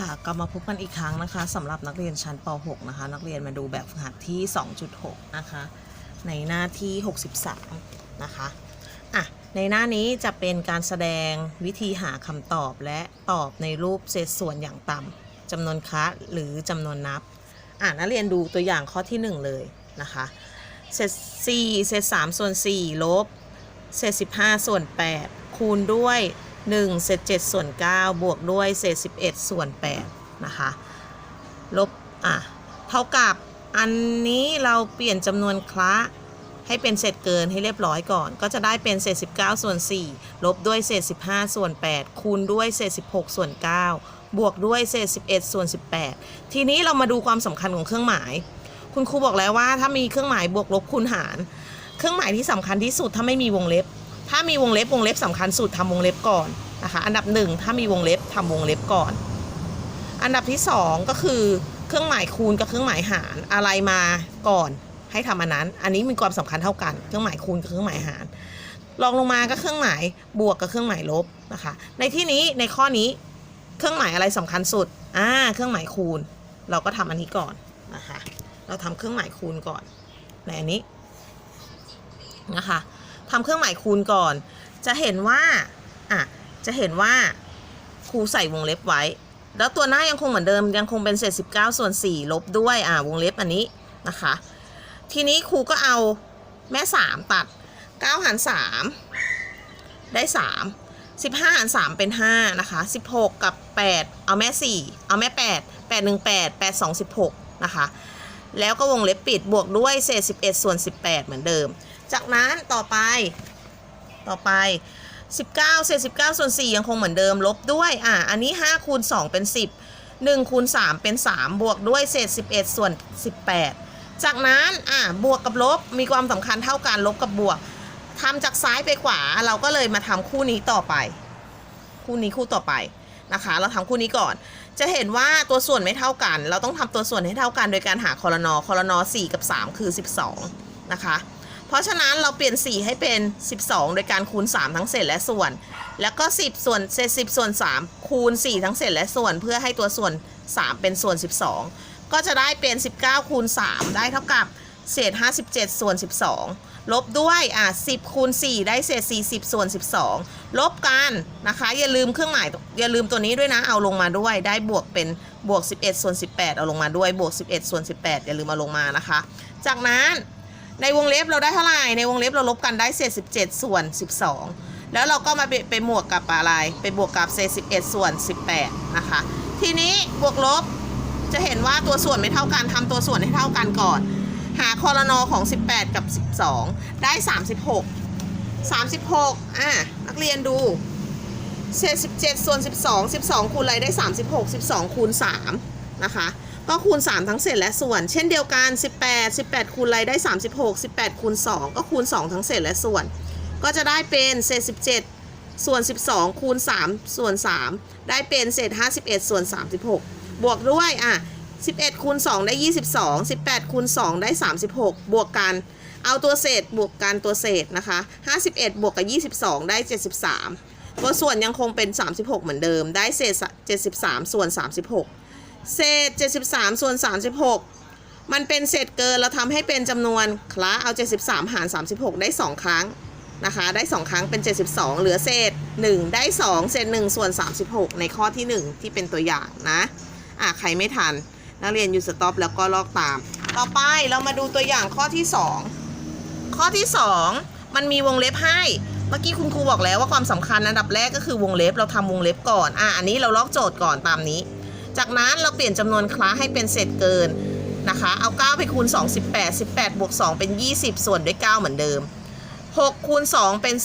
ค่ะกลับมาพบกันอีกครั้งนะคะสำหรับนักเรียนชั้นป .6 นะคะ นักเรียนมาดูแบบฝึกหัดที่ 2.6 นะคะ ในหน้าที่ 63 นะคะอะในหน้านี้จะเป็นการแสดงวิธีหาคำตอบและตอบในรูปเศษส่วนอย่างต่ำจำนวนคะหรือจำนวนนับอะนักเรียนดูตัวอย่างข้อที่ 1 เลยนะคะเศษ4เศษ3ส่วน4ลบเศษ15 ส่วน 8 คูณด้วย 1เศษ7ส่วน9บวกด้วยเศษ11 ส่วน8นะคะลบอะเท่ากับอันนี้เราเปลี่ยนจำนวนคละให้เป็นเศษเกินให้เรียบร้อยก่อน ก็จะได้เป็นเศษ 19 ส่วน 4 ลบด้วยเศษ 15 ส่วน 8 คูณด้วยเศษ 16 ส่วน 9 บวกด้วยเศษ 11 ส่วน 18 ทีนี้เรามาดูความสำคัญของเครื่องหมาย คุณครูบอกแล้วว่าถ้ามีเครื่องหมายบวกลบคูณหาร เครื่องหมายที่สำคัญที่สุดถ้าไม่มีวงเล็บ ถ้ามีวงเล็บวงเล็บสำคัญสุดทำวงเล็บก่อนนะคะอันดับหนึ่งถ้ามีวงเล็บทำวงเล็บก่อน อันดับที่สองก็คือเครื่องหมายคูณกับเครื่องหมายหารอะไรมาก่อนให้ทำอันนั้น อันนี้มีความสำคัญเท่ากันเครื่องหมายคูณกับเครื่องหมายหารลองลงมาก็เครื่องหมายบวกกับเครื่องหมายลบนะคะ ในที่นี้ในข้อนี้เครื่องหมายอะไรสำคัญสุดอ่าเครื่องหมายคูณ เราก็ทำอันนี้ก่อนนะคะ เราทำเครื่องหมายคูณก่อนในอันนี้นะคะ ทำเครื่องหมายคูณก่อน จะเห็นว่าอะจะเห็นว่าครูใส่วงเล็บไว้ แล้วตัวหน้ายังคงเหมือนเดิมยังคงเป็นเศษ19ส่วน4ลบด้วยอ่าวงเล็บอันนี้นะคะ ทีนี้ครูก็เอาแม่3ตัด9หาร3ได้3 15หาร3เป็น5นะคะ16กับ8เอาแม่4เอาแม่8 8 1 8 8 2 16นะคะ แล้วก็วงเล็บปิดบวกด้วยเศษ11ส่วน18เหมือนเดิม จากนั้นต่อไป ต่อไป 19 เศษ 19 ส่วน 4 ยังคงเหมือนเดิมลบด้วย อะ อันนี้5คูณ2เป็น 10 1คูณ3เป็น 3 บวกด้วยเศษ 11 ส่วน 18 จากนั้น อะ บวกกับลบมีความสำคัญเท่ากันลบกับบวกทำจากซ้ายไปขวาเราก็เลยมาทำคู่นี้ต่อไป คู่นี้คู่ต่อไปนะคะ เราทำคู่นี้ก่อน จะเห็นว่าตัวส่วนไม่เท่ากัน เราต้องทำตัวส่วนให้เท่ากันโดยการหาคอรนอคอรนอ4กับ 3 คือ 12 นะคะ เพราะฉะนั้นเราเปลี่ยน 4 ให้เป็น 12 โดยการคูณ 3 ทั้งเศษและส่วน แล้วก็ 10 ส่วนเศษ10 ส่วน 3 คูณ 4 ทั้งเศษและส่วน เพื่อให้ตัวส่วน 3 เป็นส่วน 12 ก็จะได้เป็น 19 คูณ 3 ได้เท่ากับเศษ 57 ส่วน 12 ลบด้วยอะ10 คูณ 4 ได้เศษ 40 ส่วน 12 ลบกันนะคะ อย่าลืมเครื่องหมายอย่าลืมตัวนี้ด้วยนะ เอาลงมาด้วย ได้บวกเป็นบวก 11 ส่วน 18 เอาลงมาด้วย บวก 11 ส่วน 18 อย่าลืมเอาลงมานะคะ จากนั้น ในวงเล็บเราได้เท่าไหร่ ในวงเล็บเราลบกันได้เศษ 17 ส่วน 12 แล้วเราก็มาไปไปบวกกับอะไร ไปบวกกับเศษ 11 ส่วน 18 นะคะ ทีนี้บวกลบจะเห็นว่าตัวส่วนไม่เท่ากันทำตัวส่วนให้เท่ากันก่อน หาคอรนอของ 18 กับ 12 ได้ 36 36อะนักเรียนดูเศษ 17 ส่วน 12 12 คูณอะไรได้ 36 12 คูณ 3 นะคะ ก็คูณ 3 ทั้งเศษและส่วน เช่นเดียวกัน 18 18 คูณอะไรได้ 36 18 คูณ 2 ก็คูณ 2 ทั้งเศษและส่วน ก็จะได้เป็นเศษ 17 ส่วน 12 คูณ 3 ส่วน 3 ได้เป็นเศษ 51 ส่วน 36 บวกด้วยอะ11 คูณ 2 ได้ 22 18 คูณ 2 ได้ 36 บวกกัน เอาตัวเศษบวกกันตัวเศษนะคะ 51 บวกกับ 22 ได้ 73ตัวส่วนยังคงเป็น 36 เหมือนเดิม ได้เศษ 73 ส่วน 36 เศษ 73 ส่วน 36 มันเป็นเศษเกินเราทำให้เป็นจำนวนคละเอา 73 หาร 36 ได้ 2 ครั้งนะคะ ได้ 2 ครั้งเป็น 72 เหลือเศษ 1 ได้ 2 เศษ 1 ส่วน 36 ในข้อที่ 1 ที่เป็นตัวอย่างนะอะใครไม่ทัน นักเรียนหยุดสต็อปแล้วก็ลอกตาม ต่อไปเรามาดูตัวอย่างข้อที่ 2 ข้อที่ 2 มันมีวงเล็บให้เมื่อกี้คุณครูบอกแล้วว่าความสำคัญอันดับแรกก็คือวงเล็บเราทำวงเล็บก่อน อะ อันนี้เราลอกโจทย์ก่อนตามนี้ จากนั้นเราเปลี่ยนจำนวนคลาสให้เป็นเศษเกินนะคะ เอา 9 ไปคูณ 2 18 18บวก2เป็น 20 ส่วนด้วย 9 เหมือนเดิม 6 คูณ 2 เป็น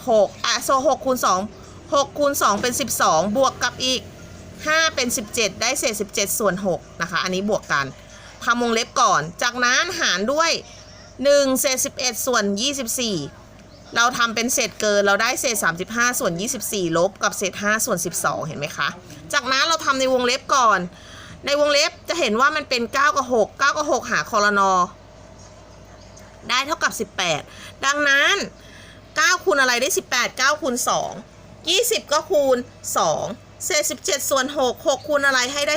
16อะโซ6คูณ 2 6คูณ 2 เป็น 12 บวกกับอีก 5 เป็น 17 ได้เศษ 17 ส่วน 6 นะคะ อันนี้บวกกันทำวงเล็บก่อน จากนั้นหารด้วย 1 เศษ 11 ส่วน 24 เราทำเป็นเศษเกินเราได้เศษ 35 ส่วน 24 ลบกับเศษ 5 ส่วน 12 เห็นไหมคะ จากนั้นเราทำในวงเล็บก่อน ในวงเล็บจะเห็นว่ามันเป็น 9 กับ 6 9 กับ 6 หาคอรนอได้เท่ากับ 18 ดังนั้น 9 คูณอะไรได้ 18 9 คูณ 2 20 ก็คูณ 2 เศษ 17 ส่วน 6 6 คูณอะไรให้ได้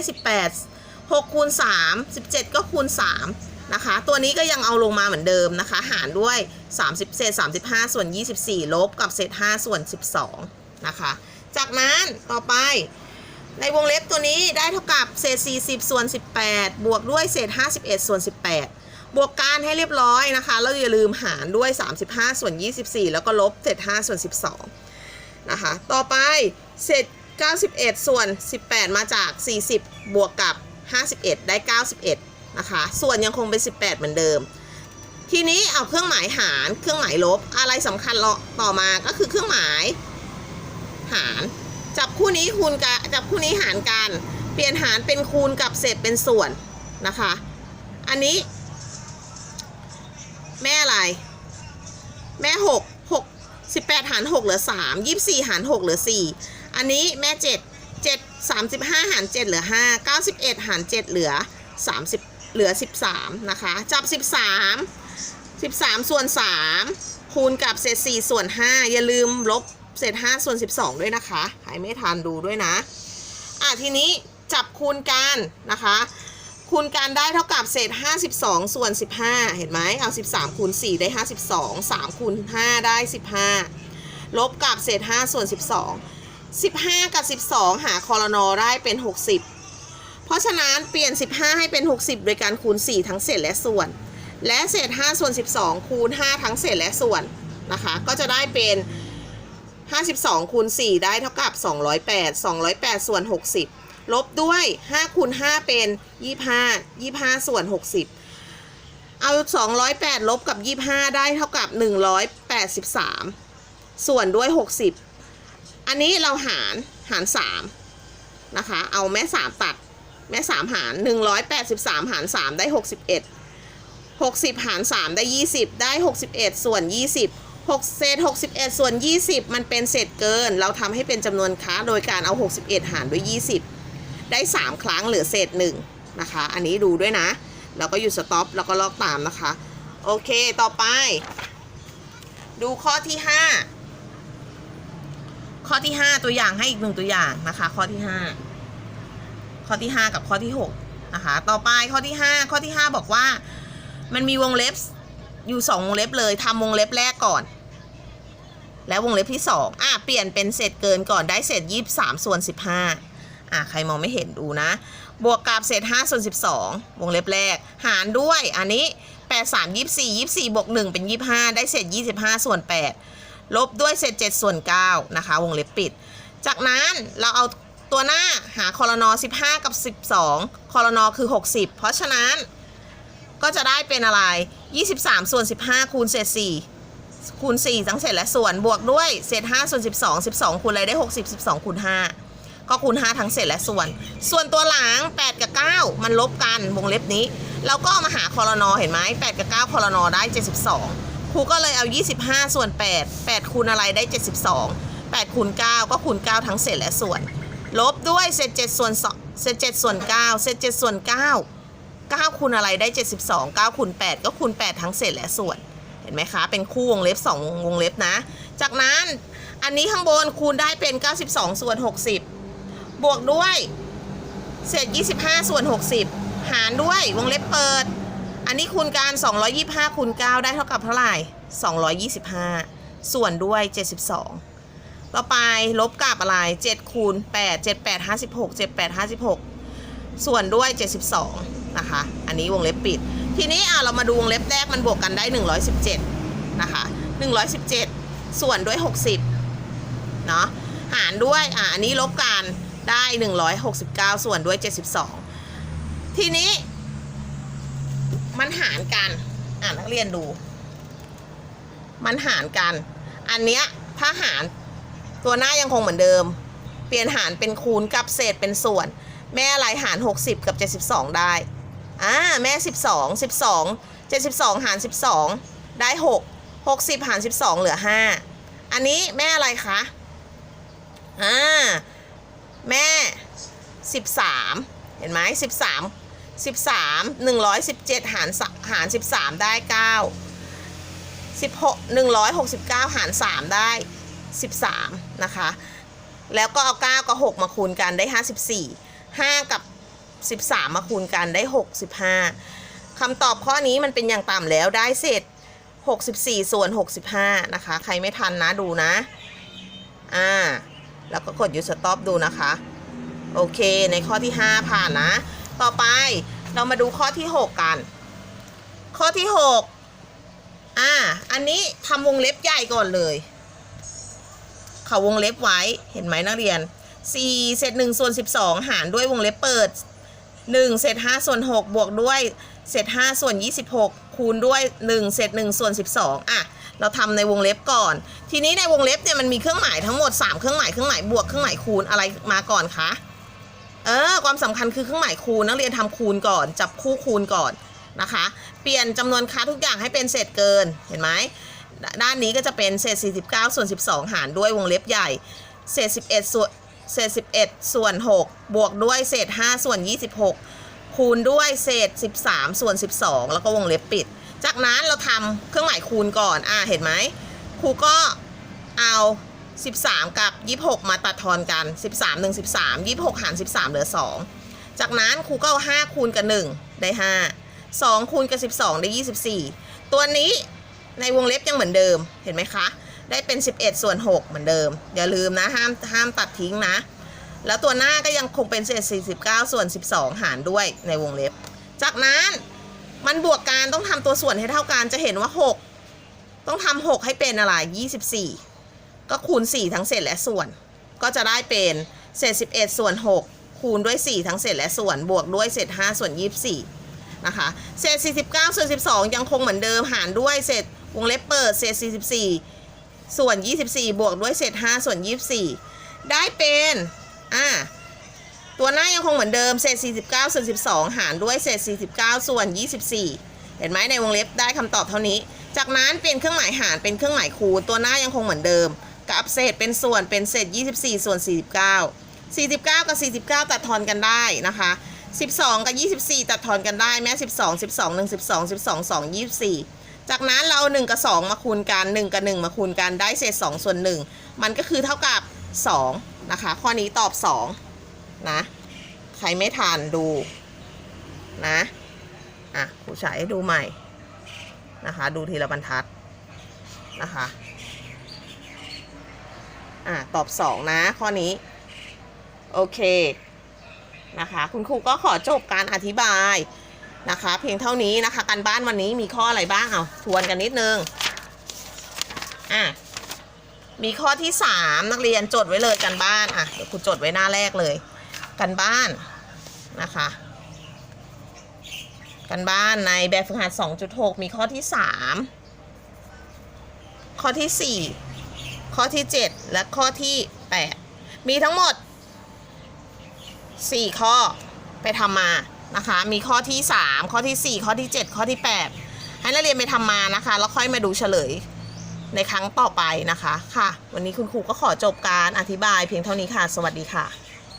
18 6 คูณ 3 17 ก็คูณ 3 นะคะ ตัวนี้ก็ยังเอาลงมาเหมือนเดิมนะคะ หารด้วย 30เศษ35 ส่วน 24 ลบกับเศษ5ส่วน 12 นะคะ จากนั้นต่อไปในวงเล็บตัวนี้ได้เท่ากับเศษ 40 ส่วน 18 บวกด้วยเศษ 51 ส่วน 18 บวกการให้เรียบร้อยนะคะ แล้วอย่าลืมหารด้วย 35 ส่วน 24 แล้วก็ลบเศษ 5 ส่วน 12 นะคะ ต่อไปเศษ 91 ส่วน 18 มาจาก 40 บวกกับ 51 ได้ 91 นะคะ ส่วนยังคงเป็น 18 เหมือนเดิม ทีนี้เอาเครื่องหมายหารเครื่องหมายลบ อะไรสำคัญต่อมาก็คือเครื่องหมาย หาร จับคู่นี้คูณกันจับคู่นี้หารกันเปลี่ยนหารเป็นคูณกับเศษเป็นส่วนนะคะ อันนี้ แม่อะไร แม่หกหกสิบแปดหารหกเหลือสามยี่สี่หารหกเหลือสี่อันนี้แม่เจ็ดเจ็ดสามสิบห้าหารเจ็ดเหลือห้าเก้าสิบเอ็ดหารเจ็ดเหลือสามสิบ เหลือสิบสามนะคะ จับสิบสามสิบสามส่วนสามคูณกับเศษสี่ส่วนห้าอย่าลืมลบเศษห้าส่วนสิบสองด้วยนะคะใครไม่ทันดูด้วยนะ อะทีนี้จับคูณกันนะคะ คูณกันได้เท่ากับเศษ 52 ส่วน 15 เห็นไหมเอา 13 คูณ 4 ได้ 52 3 คูณ 5 ได้ 15 ลบกับเศษ 5 ส่วน 12 15 กับ 12 หาคอรนอได้เป็น 60 เพราะฉะนั้นเปลี่ยน 15 ให้เป็น 60 โดยการคูณ 4 ทั้งเศษและส่วน และเศษ 5 ส่วน 12 คูณ 5 ทั้งเศษและส่วนนะคะ ก็จะได้เป็น 52 คูณ 4 ได้เท่ากับ 208 208 ส่วน 60 ลบด้วย 5 คูณ 5 เป็น 25 25 ส่วน 60 เอา 208 ลบกับ 25 ได้เท่ากับ 183 ส่วนด้วย 60 อันนี้เราหารหาร 3 นะคะ เอาแม่ 3 ตัด แม่3หาร183หาร3ได้61 60หาร3ได้20ได้61ส่วน20 6เศษ61ส่วน20มันเป็นเศษเกิน เราทำให้เป็นจำนวนค้าโดยการเอา61หารด้วย20ได้3ครั้งเหลือเศษ1นะคะ อันนี้ดูด้วยนะ แล้วก็หยุดสต็อปแล้วก็ลอกตามนะคะ โอเคต่อไป ดูข้อที่5ข้อที่5ตัวอย่างให้อีกหนึ่งตัวอย่างนะคะ ข้อที่5 ข้อที่ 5 กับข้อที่6นะคะต่อไปข้อที่ 5 ข้อที่ 5 บอกว่า มันมีวงเล็บอยู่สองวงเล็บเลยทำวงเล็บแรกก่อน แล้ววงเล็บที่สองอะเปลี่ยนเป็นเศษเกินก่อนได้เศษยี่สามส่วนสิบห้าอะใครมองไม่เห็นดูนะ บวกกับเศษห้าส่วนสิบสองวงเล็บแรก หารด้วยอันนี้แปดสามยี่สี่ยี่สี่บวกหนึ่งเป็นยี่ห้าได้เศษยี่สิบห้าส่วนแปดลบด้วยเศษเจ็ดส่วนเก้านะคะ วงเล็บปิด จากนั้นเราเอา ตัวหน้าหาคอรนอ15 กับ 12คอรนอคือ 60 เพราะฉะนั้นก็จะได้เป็นอะไร 23 ส่วน 15 คูณเศษ 4 คูณ 4 ทั้งเศษและส่วนบวกด้วยเศษ 5 ส่วน 12 12 คูณอะไรได้ 60 12 คูณ 5 ก็คูณ 5 ทั้งเศษและส่วน ส่วนตัวหลัง 8 กับ 9 มันลบกันวงเล็บนี้ เราก็มาหาคอรนอเห็นไหม8 กับ 9คอรนอได้ 72 ครูก็เลยเอา 25 ส่วน 8 8 คูณอะไรได้ 72 8คูณ9ก็คูณ 9 ทั้งเศษและส่วน ลบด้วยเศษ7ส่วน2เศษ7ส่วน9เศษ7ส่วน9 9คูณอะไรได้72 9คูณ8ก็คูณ8ทั้งเศษและส่วน เห็นไหมคะ เป็นคู่วงเล็บ2วงเล็บนะ จากนั้นอันนี้ข้างบนคูณได้เป็น92ส่วน60บวกด้วยเศษ25ส่วน60หารด้วยวงเล็บเปิด อันนี้คูณการ225คูณ9ได้เท่ากับเท่าไหร่225ส่วนด้วย72 ต่อไปลบกับอะไร7คูณ8 7 8 56 7 8 56 ส่วนด้วย 72 นะคะ อันนี้วงเล็บปิด ทีนี้อะเรามาดูวงเล็บแรกมันบวกกันได้ 117 นะคะ 117 ส่วนด้วย 60 เนาะ หารด้วย อะ อันนี้ลบกันได้ 169 ส่วนด้วย 72 ทีนี้ มันหารกัน อะนักเรียนดู มันหารกัน อันเนี้ยถ้าหาร ตัวหน้ายังคงเหมือนเดิม เปลี่ยนหารเป็นคูณกับเศษเป็นส่วน แม่อะไรหาร 60 กับ 72 ได้อ่าแม่ 12 12 72 หาร 12 ได้ 6 60 หาร 12 เหลือ 5 อันนี้แม่อะไรคะอ่าแม่ 13 เห็นไหม13 13 117 หารหาร 13 ได้ 9 16 169 หาร 3 ได้ 13 นะคะ แล้วก็เอา 9 กับ 6 มาคูณกันได้ 54 5 กับ 13 มาคูณกันได้ 65คำตอบข้อนี้มันเป็นอย่างต่ำแล้วได้เศษ 64 ส่วน 65 นะคะ ใครไม่ทันนะดูนะ อ่า แล้วก็กด use stop ดูนะคะ โอเค ในข้อที่ 5 ผ่านนะ ต่อไปเรามาดูข้อที่ 6 กัน ข้อที่ 6อ่า อันนี้ทำวงเล็บใหญ่ก่อนเลย เขาวงเล็บไว้เห็นไหมนักเรียน 4 เศษ1ส่วน12 หารด้วยวงเล็บเปิด 1 เศษ5ส่วน6บวกด้วยเศษ5ส่วน 26 คูณด้วย 1 เศษ1ส่วน12 อะ เราทำในวงเล็บก่อน ทีนี้ในวงเล็บเนี่ยมันมีเครื่องหมายทั้งหมด 3 เครื่องหมายเครื่องหมายบวกเครื่องหมายคูณอะไรมาก่อนคะเออความสำคัญคือเครื่องหมายคูณนักเรียนทำคูณก่อน จับคู่คูณก่อนนะคะ เปลี่ยนจำนวนค่าทุกอย่างให้เป็นเศษเกินเห็นไหม ด้านนี้ก็จะเป็นเศษ 49 ส่วน 12 หารด้วยวงเล็บใหญ่ เศษ 11 ส่วน เศษ 11 ส่วน 6 บวกด้วยเศษ 5 ส่วน 26 คูณด้วยเศษ 13 ส่วน 12 แล้วก็วงเล็บปิด จากนั้นเราทำเครื่องหมายคูณก่อน อ่า เห็นไหม ครูก็เอา 13 กับ 26 มาตัดทอนกัน 13 1 13 26 หาร 13 เหลือ 2 จากนั้นครูก็เอา 5 คูณกับ 1 ได้ 5 2 คูณกับ 12 ได้ 24 ตัวนี้ ในวงเล็บยังเหมือนเดิมเห็นไหมคะ ได้เป็น 11 ส่วน 6 เหมือนเดิม อย่าลืมนะห้ามห้ามตัดทิ้งนะ แล้วตัวหน้าก็ยังคงเป็นเศษ49 ส่วน 12 หารด้วยในวงเล็บ จากนั้นมันบวกกันต้องทำตัวส่วนให้เท่ากันจะเห็นว่า 6 ต้องทำ6ให้เป็นอะไร 24 ก็คูณ 4 ทั้งเศษและส่วน ก็จะได้เป็นเศษ 11 ส่วน 6 คูณด้วย 4 ทั้งเศษและส่วนบวกด้วยเศษ 5 ส่วน 24นะคะเศษ 49 ส่วน 12 ยังคงเหมือนเดิมหารด้วยเศษ วงเล็บเปิดเศษ 44 ส่วน 24 บวกด้วยเศษ 5 ส่วน 24 ได้เป็นอ่าตัวหน้ายังคงเหมือนเดิมเศษ 49 ส่วน 12 หารด้วยเศษ 49 ส่วน 24 เห็นไหมในวงเล็บได้คำตอบเท่านี้ จากนั้นเปลี่ยนเครื่องหมายหารเป็นเครื่องหมายคูณตัวหน้ายังคงเหมือนเดิม กับเศษเป็นส่วนเป็นเศษ 24 ส่วน 49 49 กับ 49 ตัดทอนกันได้นะคะ 12 กับ 24 ตัดทอนกันได้แม้ 12 12 1 12 12 2 24 จากนั้นเรา1กับ 2 มาคูณกัน 1 กับ 1 มาคูณกันได้เศษ 2 ส่วน 1 มันก็คือเท่ากับ 2 นะคะ ข้อนี้ตอบ 2 นะ ใครไม่ทานดู นะ อะครูฉายให้ดูใหม่ นะคะ ดูทีละบรรทัด นะคะ อะ ตอบ 2 นะ ข้อนี้ โอเค นะคะ คุณครูก็ขอจบการอธิบาย นะคะ เพียงเท่านี้นะคะ การบ้านวันนี้มีข้ออะไรบ้างเอาทวนกันนิดนึงอะมีข้อที่ 3 นักเรียนจดไว้เลยกันบ้านอะเดี๋ยวครูจดไว้หน้าแรกเลย กันบ้านนะคะ กันบ้านในแบบฝึกหัด 2.6 มีข้อที่ 3 ข้อที่ 4 ข้อที่ 7 และข้อที่ 8 มีทั้งหมด 4 ข้อไปทำมา นะคะ มีข้อที่ 3 ข้อที่ 4 ข้อที่ 7 ข้อที่ 8 ให้นักเรียนไปทำมานะคะ แล้วค่อยมาดูเฉลยในครั้งต่อไปนะคะ ค่ะ วันนี้คุณครูก็ขอจบการอธิบายเพียงเท่านี้ค่ะ สวัสดีค่ะ